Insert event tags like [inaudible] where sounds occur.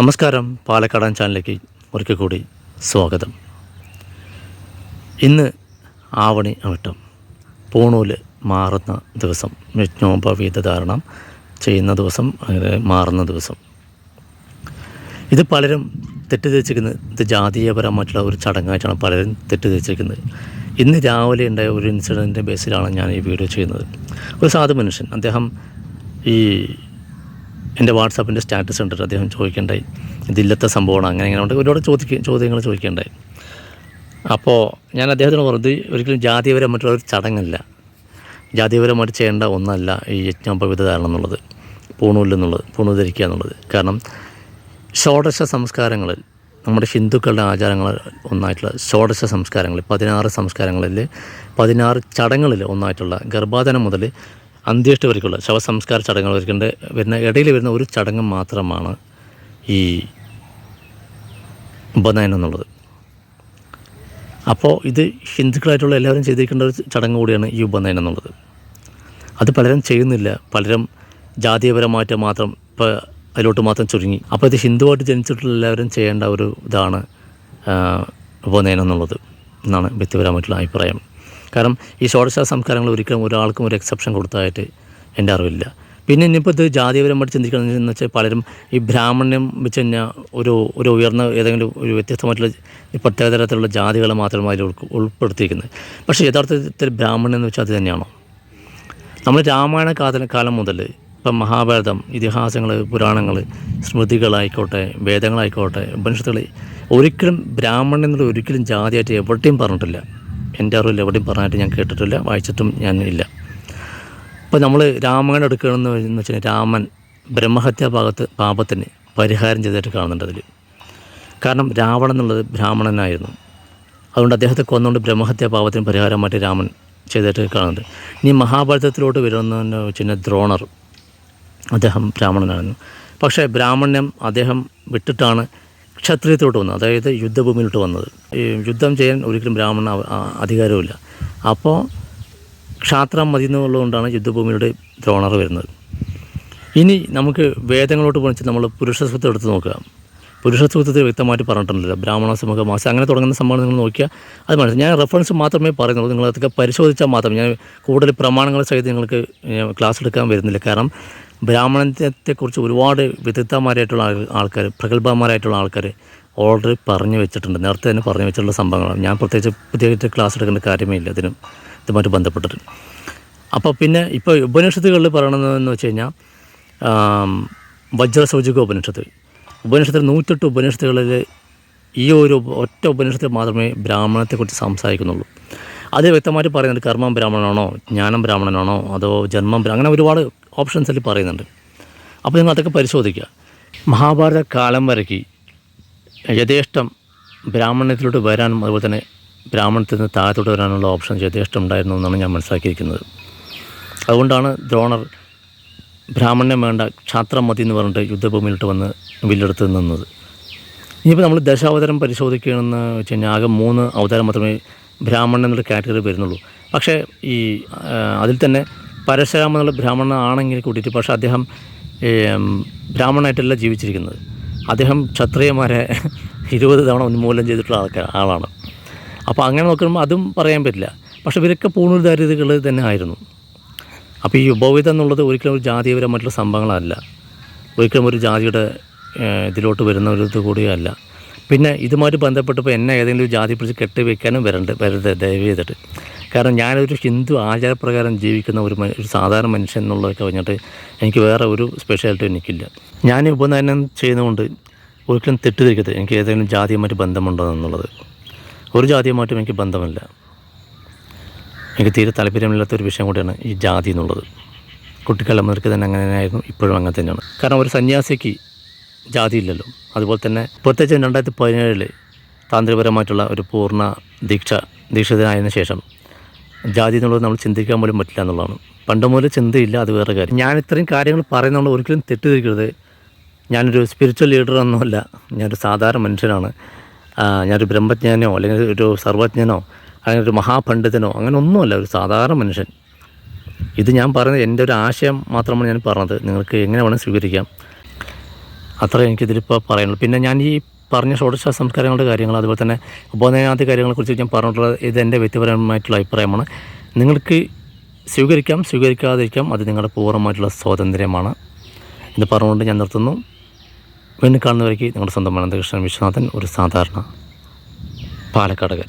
നമസ്കാരം. പാലക്കാടൻ ചാനലിലേക്ക് ഒരിക്കൽ കൂടി സ്വാഗതം. ഇന്ന് ആവണി അവിട്ടം പൂണൂൽ മാറുന്ന ദിവസം യജ്ഞോപവീത ധാരണം ചെയ്യുന്ന ദിവസം മാറുന്ന ദിവസം. ഇത് പലരും തെറ്റിദ്ധരിച്ചിരിക്കുന്നത് ഇത് ജാതീയപരമായിട്ടുള്ള ഒരു ചടങ്ങായിട്ടാണ് പലരും തെറ്റിദ്ധരിച്ചിരിക്കുന്നത്. ഇന്ന് രാവിലെ ഉണ്ടായ ഒരു ഇൻസിഡന്റിന്റെ ബേസിലാണ് ഞാൻ ഈ വീഡിയോ ചെയ്യുന്നത്. ഒരു സാധു മനുഷ്യൻ അദ്ദേഹം ഈ എന്റെ വാട്സാപ്പിന്റെ സ്റ്റാറ്റസ് കണ്ടിട്ട് അദ്ദേഹം ചോദിക്കേണ്ടായി ഇതില്ലത്തെ സംഭവമാണ്? അങ്ങനെ ഇങ്ങനെ ഉണ്ട് ഒരുപാട് ചോദിക്കുക ചോദ്യങ്ങൾ ചോദിക്കേണ്ടായി. അപ്പോൾ ഞാൻ അദ്ദേഹത്തിന് പറഞ്ഞത് ഒരിക്കലും ജാതീയപരമായിട്ടുള്ള ഒരു ചടങ്ങല്ല. ജാതീയപരമായിട്ട് ചെയ്യേണ്ട ഒന്നല്ല ഈ യജ്ഞോപവിധ ധാരണം എന്നുള്ളത് പൂണൂലെന്നുള്ളത് പൂണു ധരിക്കുക എന്നുള്ളത്. കാരണം ഷോഡശ സംസ്കാരങ്ങളിൽ നമ്മുടെ ഹിന്ദുക്കളുടെ ആചാരങ്ങൾ ഒന്നായിട്ടുള്ള ഷോഡശ സംസ്കാരങ്ങളിൽ പതിനാറ് സംസ്കാരങ്ങളിൽ പതിനാറ് ചടങ്ങളിൽ ഒന്നായിട്ടുള്ള ഗർഭാധനം മുതൽ അന്ത്യേഷ്ടി വരയ്ക്കുള്ള ശവസംസ്കാര ചടങ്ങുകൾ വരയ്ക്കേണ്ട വരുന്ന ഇടയിൽ വരുന്ന ഒരു ചടങ്ങ് മാത്രമാണ് ഈ ഉപനയനം എന്നുള്ളത്. അപ്പോൾ ഇത് ഹിന്ദുക്കളായിട്ടുള്ള എല്ലാവരും ചെയ്തിരിക്കേണ്ട ഒരു ചടങ്ങ് കൂടിയാണ് ഈ ഉപനയനം എന്നുള്ളത്. അത് പലരും ചെയ്യുന്നില്ല. പലരും ജാതീയപരമായിട്ട് മാത്രം ഇപ്പോൾ അതിലോട്ട് മാത്രം ചുരുങ്ങി. അപ്പോൾ ഇത് ഹിന്ദുവായിട്ട് ജനിച്ചിട്ടുള്ള എല്ലാവരും ചെയ്യേണ്ട ഒരു ഇതാണ് ഉപനയനം എന്നുള്ളത് എന്നാണ് വ്യക്തിപരമായിട്ടുള്ള അഭിപ്രായം. കാരണം ഈ ഷോഡശ സംസ്കാരങ്ങൾ ഒരിക്കലും ഒരാൾക്കും ഒരു എക്സെപ്ഷൻ കൊടുത്തതായിട്ട് എന്റെ അറിവില്ല പിന്നെ ഇനിയിപ്പോൾ ഇത് ജാതിപരമായിട്ട് ചിന്തിക്കണമെന്ന് വെച്ചാൽ പലരും ഈ ബ്രാഹ്മണ്യം വെച്ച് കഴിഞ്ഞാൽ ഒരു ഒരു ഉയർന്ന ഏതെങ്കിലും ഒരു വ്യത്യസ്തമായിട്ടുള്ള പ്രത്യേക തരത്തിലുള്ള ജാതികളെ മാത്രം അതിൽ ഉൾപ്പെടുത്തിയിരിക്കുന്നത്. പക്ഷേ യഥാർത്ഥത്തിൽ ബ്രാഹ്മണ്യം എന്ന് വെച്ചാൽ അത് തന്നെയാണോ? നമ്മൾ രാമായണ കാല കാലം മുതൽ ഇപ്പം മഹാഭാരതം ഇതിഹാസങ്ങൾ പുരാണങ്ങൾ സ്മൃതികളായിക്കോട്ടെ വേദങ്ങളായിക്കോട്ടെ ഉപനിഷത്തുകൾ ഒരിക്കലും ബ്രാഹ്മണൻ എന്നുള്ള ഒരിക്കലും ജാതിയായിട്ട് എവിടെയും പറഞ്ഞിട്ടില്ല. എന്റെ അറിവിൽ എവിടെയും പറഞ്ഞായിട്ട് ഞാൻ കേട്ടിട്ടില്ല വായിച്ചിട്ടും ഞാൻ ഇല്ല. അപ്പോൾ നമ്മൾ രാമായണം എടുക്കണമെന്ന് വെച്ചാൽ രാമൻ ബ്രഹ്മഹത്യാ ഭാഗത്ത് പാപത്തിന് പരിഹാരം ചെയ്തിട്ട് കാണുന്നുണ്ട് അതിൽ കാരണം രാവണൻ എന്നുള്ളത് ബ്രാഹ്മണനായിരുന്നു. അതുകൊണ്ട് അദ്ദേഹത്തെ കൊന്നുകൊണ്ട് ബ്രഹ്മഹത്യാ പാപത്തിന് പരിഹാരമായിട്ട് രാമൻ ചെയ്തിട്ട് കാണുന്നുണ്ട്. ഇനി മഹാഭാരതത്തിലോട്ട് വരുന്ന കഴിഞ്ഞാൽ ദ്രോണർ അദ്ദേഹം ബ്രാഹ്മണനായിരുന്നു. പക്ഷേ ബ്രാഹ്മണ്യം അദ്ദേഹം വിട്ടിട്ടാണ് ക്ഷത്രിയത്തിലോട്ട് വന്നത് അതായത് യുദ്ധഭൂമിയിലോട്ട് വന്നത്. ഈ യുദ്ധം ചെയ്യാൻ ഒരിക്കലും ബ്രാഹ്മണ അധികാരമില്ല അപ്പോൾ ക്ഷാത്രം മതി എന്നുള്ളതുകൊണ്ടാണ് യുദ്ധഭൂമിയുടെ ദ്രോണർ വരുന്നത്. ഇനി നമുക്ക് വേദങ്ങളോട്ട് പോണിച്ച് നമ്മൾ പുരുഷസൂത്രം എടുത്ത് നോക്കുക. പുരുഷസൂത്രത്തിൽ വ്യക്തമായിട്ട് പറഞ്ഞിട്ടുണ്ടല്ലോ. ബ്രാഹ്മണ സമൂഹ മാസം അങ്ങനെ തുടങ്ങുന്ന സംഭവം നിങ്ങൾ നോക്കിയാൽ അത് മനസ്സിലായി ഞാൻ റെഫറൻസ് മാത്രമേ പറയുന്നുള്ളൂ. നിങ്ങൾ അതൊക്കെ പരിശോധിച്ചാൽ മാത്രം. ഞാൻ കൂടുതൽ പ്രമാണങ്ങൾ സഹിതം നിങ്ങൾക്ക് ക്ലാസ് എടുക്കാൻ വരുന്നില്ല. കാരണം ബ്രാഹ്മണത്തെക്കുറിച്ച് ഒരുപാട് വിദഗ്ധന്മാരായിട്ടുള്ള ആൾ- ആൾക്കാർ പ്രഗത്ഭന്മാരായിട്ടുള്ള ആൾക്കാർ ഓൾറെഡി പറഞ്ഞു വെച്ചിട്ടുണ്ട്. നേരത്തെ തന്നെ പറഞ്ഞു വെച്ചിട്ടുള്ള സംഭവങ്ങളാണ്. ഞാൻ പ്രത്യേകിച്ച് പുതിയതായിട്ട് ക്ലാസ് എടുക്കേണ്ട കാര്യമേ ഇല്ല അതിനും ഇതുമായിട്ട് ബന്ധപ്പെട്ടിട്ട്. അപ്പോൾ പിന്നെ ഇപ്പോൾ ഉപനിഷത്തുകളിൽ പറയണതെന്ന് വെച്ച് കഴിഞ്ഞാൽ വജ്രസൗചിക ഉപനിഷത്ത്. ഉപനിഷത്തിൽ നൂറ്റെട്ട് ഉപനിഷത്തുകളിൽ ഈ ഒരു ഒറ്റ ഉപനിഷത്തിൽ മാത്രമേ ബ്രാഹ്മണത്തെക്കുറിച്ച് സംസാരിക്കുന്നുള്ളൂ. അത് വ്യക്തമായിട്ട് പറയുന്നുണ്ട് കർമ്മം ബ്രാഹ്മണനാണോ ജ്ഞാനം ബ്രാഹ്മണനാണോ അതോ ജന്മം അങ്ങനെ ഒരുപാട് ഓപ്ഷൻസിൽ പറയുന്നുണ്ട്. അപ്പോൾ നിങ്ങൾ അതൊക്കെ പരിശോധിക്കുക. മഹാഭാരത കാലം വരയ്ക്ക് യഥേഷ്ടം ബ്രാഹ്മണത്തിലോട്ട് വരാനും അതുപോലെ തന്നെ ബ്രാഹ്മണത്തിൽ നിന്ന് താഴത്തോട്ട് വരാനുള്ള ഓപ്ഷൻ യഥേഷ്ടം ഉണ്ടായിരുന്നു എന്നാണ് ഞാൻ മനസ്സിലാക്കിയിരിക്കുന്നത്. അതുകൊണ്ടാണ് ദ്രോണർ ബ്രാഹ്മണ്യം വേണ്ട ക്ഷാത്രം മതി എന്ന് പറഞ്ഞിട്ട് യുദ്ധഭൂമിയിലോട്ട് വന്ന് വില്ലെടുത്ത് നിന്നത്. ഇനിയിപ്പോൾ നമ്മൾ ദശാവതാരം പരിശോധിക്കുകയാണെന്ന് വെച്ച് കഴിഞ്ഞാൽ ആകെ മൂന്ന് അവതാരം മാത്രമേ ബ്രാഹ്മണൻ എന്നുള്ള കാറ്റഗറി വരുന്നുള്ളൂ. പക്ഷേ ഈ അതിൽ തന്നെ പരശുരാമൻ എന്നുള്ള ബ്രാഹ്മണൻ ആണെങ്കിൽ കൂട്ടിയിട്ട് പക്ഷേ അദ്ദേഹം ബ്രാഹ്മണനായിട്ടല്ല ജീവിച്ചിരിക്കുന്നത്. അദ്ദേഹം ക്ഷത്രിയന്മാരെ [laughs] ഇരുപത് തവണ ഉന്മൂലനം ചെയ്തിട്ടുള്ള ആൾക്കാർ ആളാണ്. അപ്പോൾ അങ്ങനെ നോക്കുമ്പോൾ അതും പറയാൻ പറ്റില്ല. പക്ഷേ ഇവരൊക്കെ പൂർണദാരിദ്ര്യകൾ തന്നെ ആയിരുന്നു. അപ്പോൾ ഈ ഉപവിധം എന്നുള്ളത് ഒരിക്കലും ഒരു ജാതീയപരമായിട്ടുള്ള സംഭവങ്ങളല്ല. ഒരിക്കലും ഒരു ജാതിയുടെ ഇതിലോട്ട് വരുന്ന ഒരു ഇത് കൂടിയല്ല. പിന്നെ ഇതുമായിട്ട് ബന്ധപ്പെട്ടപ്പോൾ എന്നെ ഏതെങ്കിലും ഒരു കെട്ടി വെക്കാനും വരണ്ട് വരരുത് ദയവ് ചെയ്തിട്ട്. കാരണം ഞാനൊരു ഹിന്ദു ആചാരപ്രകാരം ജീവിക്കുന്ന ഒരു ഒരു സാധാരണ മനുഷ്യൻ എന്നുള്ളതൊക്കെ കഴിഞ്ഞിട്ട് എനിക്ക് വേറെ ഒരു സ്പെഷ്യാലിറ്റി എനിക്കില്ല. ഞാൻ ഉപനയനം ചെയ്യുന്നതുകൊണ്ട് ഒരിക്കലും തെറ്റിദ്ധരിക്കരുത് എനിക്ക് ഏതെങ്കിലും ജാതിയുമായിട്ട് ബന്ധമുണ്ടോ എന്നുള്ളത്. ഒരു ജാതിയുമായിട്ടും എനിക്ക് ബന്ധമില്ല. എനിക്ക് തീരെ താല്പര്യമില്ലാത്ത ഒരു വിഷയം കൂടിയാണ് ഈ ജാതി എന്നുള്ളത്. കുട്ടിക്കാലം മുതൽക്ക് തന്നെ അങ്ങനെ തന്നെയായിരുന്നു ഇപ്പോഴും അങ്ങനെ തന്നെയാണ്. കാരണം ഒരു സന്യാസിക്ക് ജാതിയില്ലല്ലോ അതുപോലെ തന്നെ പ്രത്യേകിച്ച് രണ്ടായിരത്തി പതിനേഴിൽ താന്ത്രികപരമായിട്ടുള്ള ഒരു പൂർണ ദീക്ഷ ദീക്ഷിതനായതിനു ശേഷം ജാതി എന്നുള്ളത് നമ്മൾ ചിന്തിക്കാൻ പോലും പറ്റില്ല എന്നുള്ളതാണ്. പണ്ട് മുതൽ ചിന്തയില്ല അത് വേറെ കാര്യം. ഞാൻ ഇത്രയും കാര്യങ്ങൾ പറയുന്നതുകൊണ്ട് ഒരിക്കലും തെറ്റിദ്ധരിക്കരുത്. ഞാനൊരു സ്പിരിച്വൽ ലീഡർ ലീഡറൊന്നുമല്ല ഞാനൊരു സാധാരണ മനുഷ്യനാണ്. ഞാനൊരു ബ്രഹ്മജ്ഞാനോ അല്ലെങ്കിൽ ഒരു സർവജ്ഞനോ അല്ലെങ്കിൽ ഒരു മഹാപണ്ഡിതനോ അങ്ങനെ ഒന്നുമല്ല ഒരു സാധാരണ മനുഷ്യൻ. ഇത് ഞാൻ പറയുന്നത് എന്റെ ഒരു ആശയം മാത്രമാണ് ഞാൻ പറഞ്ഞത്. നിങ്ങൾക്ക് എങ്ങനെ വേണം സ്വീകരിക്കാം. അത്ര എനിക്കിതിലിപ്പോൾ പറയാനുള്ളൂ. പിന്നെ ഞാൻ ഈ പറഞ്ഞ ഷോഡശ സംസ്കാരങ്ങളുടെ കാര്യങ്ങൾ അതുപോലെ തന്നെ ഉപനയനാദി കാര്യങ്ങളെക്കുറിച്ച് ഞാൻ പറഞ്ഞിട്ടുള്ളത് ഇത് എന്റെ വ്യക്തിപരമായിട്ടുള്ള അഭിപ്രായമാണ്. നിങ്ങൾക്ക് സ്വീകരിക്കാം സ്വീകരിക്കാതിരിക്കാം അത് നിങ്ങളുടെ പൂർണമായിട്ടുള്ള സ്വാതന്ത്ര്യമാണ്. ഇത് പറഞ്ഞുകൊണ്ട് ഞാൻ നിർത്തുന്നു. വീണ്ടും കാണുന്നവരേക്ക് നിങ്ങളുടെ സ്വന്തം അനന്തകൃഷ്ണൻ വിശ്വനാഥൻ ഒരു സാധാരണ പാലക്കാടുകാരൻ.